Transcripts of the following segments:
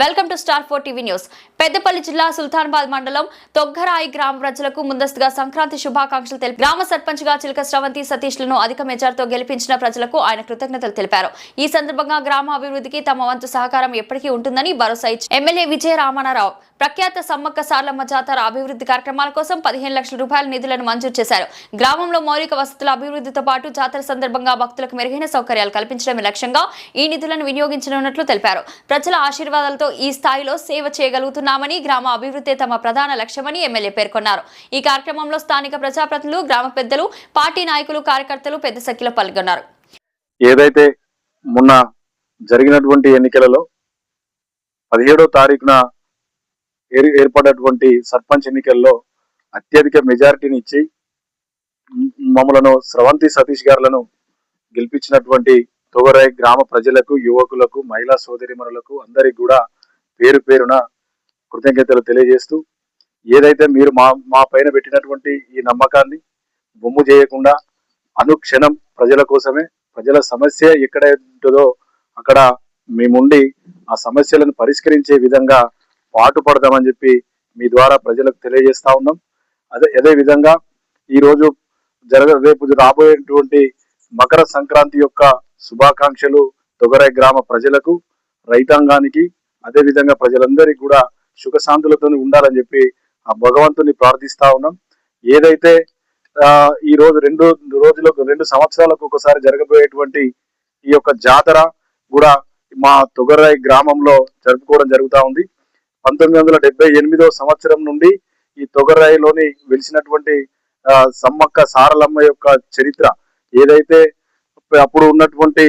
Welcome to star four TV news. Peddapalli జిల్లా సుల్తాన్బాద్ మండలం తొగ్గరాయి గ్రామ ప్రజలకు ముందస్తుగా సంక్రాంతి శుభాకాంక్షలు తెలిపి గ్రామ సర్పంచ్గా చిలక శ్రవంతి సతీష్లను అధిక మెజార్తో గెలిపించిన ప్రజలకు ఆయన కృతజ్ఞతలు తెలిపారు. ఈ సందర్భంగా గ్రామ అభివృద్ధికి తమ వంతు సహకారం ఎప్పటికీ ఉంటుందని భరోసా ఇచ్చి ఎమ్మెల్యే విజయ రామనారావు ప్రఖ్యాత సమ్మక్క సార్లమ్మ జాతర అభివృద్ధి కార్యక్రమాల కోసం పదిహేను లక్షల రూపాయల నిధులను మంజూరు చేశారు. గ్రామంలో మౌలిక వసతుల అభివృద్ధితో పాటు జాతర సందర్భంగా భక్తులకు మెరుగైన సౌకర్యాలు కల్పించడమే లక్ష్యంగా ఈ నిధులను వినియోగించనున్నట్లు తెలిపారు. ప్రజల ఆశీర్వాదాలతో ఈ స్థాయిలో సేవ చేయగలుగుతున్నామని గ్రామ అభివృద్ధి తమ ప్రధాన లక్ష్యమని ఎమ్మెల్యే పేర్కొన్నారు. ఈ కార్యక్రమంలో స్థానిక ప్రజాప్రతినిధులు గ్రామ పెద్దలు పార్టీ నాయకులు కార్యకర్తలు పెద్ద సంఖ్యలో పాల్గొన్నారు. ఏదైతే మొన్న జరిగినటువంటి ఎన్నికలలో పదిహేడో తారీఖున ఏర్పడినటువంటి సర్పంచ్ ఎన్నికల్లో అత్యధిక మెజారిటీని ఇచ్చి మమ్మలను స్రవంతి సతీష్ గారులను గెలిపించినటువంటి తొగరాయి గ్రామ ప్రజలకు యువకులకు మహిళా సోదరిమణులకు అందరికి కూడా పేరు పేరున కృతజ్ఞతలు తెలియజేస్తూ ఏదైతే మీరు మా మా పైన పెట్టినటువంటి ఈ నమ్మకాన్ని బొమ్ము చేయకుండా అనుక్షణం ప్రజల కోసమే ప్రజల సమస్య ఎక్కడ ఉంటుందో అక్కడ మేముండి ఆ సమస్యలను పరిష్కరించే విధంగా పాటుపడదామని చెప్పి మీ ద్వారా ప్రజలకు తెలియజేస్తా ఉన్నాం. అదే అదే విధంగా ఈరోజు జరగ రేపు రాబోయేటువంటి మకర సంక్రాంతి యొక్క శుభాకాంక్షలు తొగరై గ్రామ ప్రజలకు రైతాంగానికి అదే విధంగా ప్రజలందరికీ కూడా సుఖశాంతులతో ఉండాలని చెప్పి ఆ భగవంతుని ప్రార్థిస్తా ఉన్నాం. ఏదైతే ఆ, ఈ రోజు రెండు రోజులకు రెండు సంవత్సరాలకు ఒకసారి జరగబోయేటువంటి ఈ యొక్క జాతర కూడా మా తొగరాయి గ్రామంలో జరుపుకోవడం జరుగుతూ ఉంది. పంతొమ్మిది వందల డెబ్బై ఎనిమిదో సంవత్సరం నుండి ఈ తొగరాయిలోని వెలిసినటువంటి ఆ, సమ్మక్క సారలమ్మ యొక్క చరిత్ర ఏదైతే అప్పుడు ఉన్నటువంటి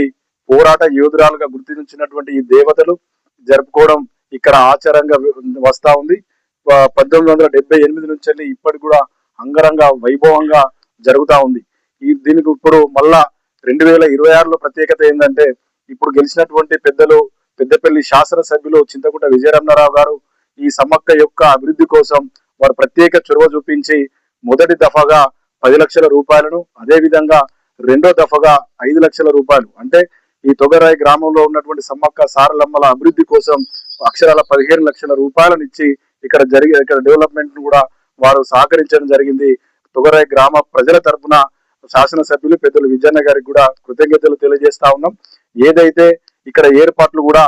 పోరాట యోధురాలుగా గుర్తించినటువంటి ఈ దేవతలు జరుపుకోవడం ఇక్కడ ఆచారంగా వస్తా ఉంది. ప- పద్దెనిమిది వందల డెబ్బై ఎనిమిది నుంచి వెళ్ళి ఇప్పటికి కూడా అంగరంగ వైభవంగా జరుగుతూ ఉంది. ఈ దీనికి ఇప్పుడు మళ్ళా రెండు వేల ఇరవై ఆరులో ప్రత్యేకత ఏంటంటే ఇప్పుడు గెలిచినటువంటి పెద్దలు పెద్దపల్లి శాసనసభ్యులు చింతకుంట విజయరమణారావు గారు ఈ సమ్మక్క యొక్క అభివృద్ధి కోసం వారు ప్రత్యేక చొరవ చూపించి మొదటి దఫాగా పది లక్షల రూపాయలను అదేవిధంగా రెండో దఫాగా ఐదు లక్షల రూపాయలు. అంటే ఈ తొగరాయి గ్రామంలో ఉన్నటువంటి సమ్మక్క సారలమ్మల అభివృద్ధి కోసం అక్షరాల పదిహేను లక్షల రూపాయలను ఇచ్చి ఇక్కడ జరిగే ఇక్కడ డెవలప్మెంట్ కూడా వారు సహకరించడం జరిగింది. తొగరాయి గ్రామ ప్రజల తరపున శాసనసభ్యులు పెద్దలు విజయన్న గారికి కూడా కృతజ్ఞతలు తెలియజేస్తా ఉన్నాం. ఏదైతే ఇక్కడ ఏర్పాట్లు కూడా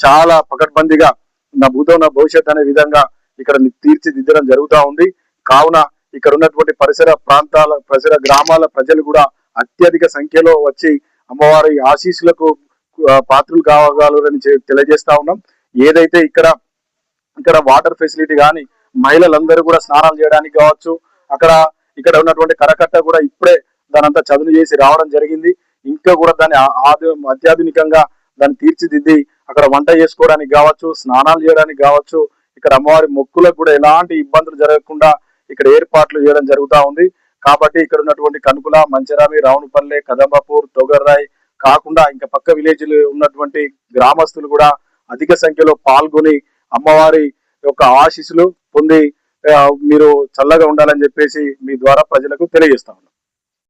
చాలా పకడ్బందీగా నా భూతం నా భవిష్యత్ అనే విధంగా ఇక్కడ తీర్చిదిద్దడం జరుగుతూ ఉంది. కావున ఇక్కడ ఉన్నటువంటి పరిసర ప్రాంతాల పరిసర గ్రామాల ప్రజలు కూడా అత్యధిక సంఖ్యలో వచ్చి అమ్మవారి ఆశీస్సులకు పాత్రలు కావాలని తెలియజేస్తా ఉన్నాం. ఏదైతే ఇక్కడ ఇక్కడ వాటర్ ఫెసిలిటీ కానీ మహిళలందరూ కూడా స్నానాలు చేయడానికి కావచ్చు అక్కడ ఇక్కడ ఉన్నటువంటి కరకట్ట కూడా ఇప్పుడే దానంతా చదును చేసి రావడం జరిగింది. ఇంకా కూడా దాన్ని అత్యాధునికంగా దాన్ని తీర్చిదిద్ది అక్కడ వంట చేసుకోవడానికి కావచ్చు స్నానాలు చేయడానికి కావచ్చు ఇక్కడ అమ్మవారి మొక్కులకు కూడా ఎలాంటి ఇబ్బందులు జరగకుండా ఇక్కడ ఏర్పాట్లు చేయడం జరుగుతూ ఉంది. కాబట్టి ఇక్కడ ఉన్నటువంటి కనుకుల మంచరామి రావునపల్లె కదంబపూర్ తొగర్రాయ్ కాకుండా ఇంకా పక్క విలేజ్లు ఉన్నటువంటి గ్రామస్తులు కూడా అధిక సంఖ్యలో పాల్గొని అమ్మవారి యొక్క ఆశీస్సులు పొంది మీరు చల్లగా ఉండాలని చెప్పేసి మీ ద్వారా ప్రజలకు తెలియజేస్తా ఉన్నాం.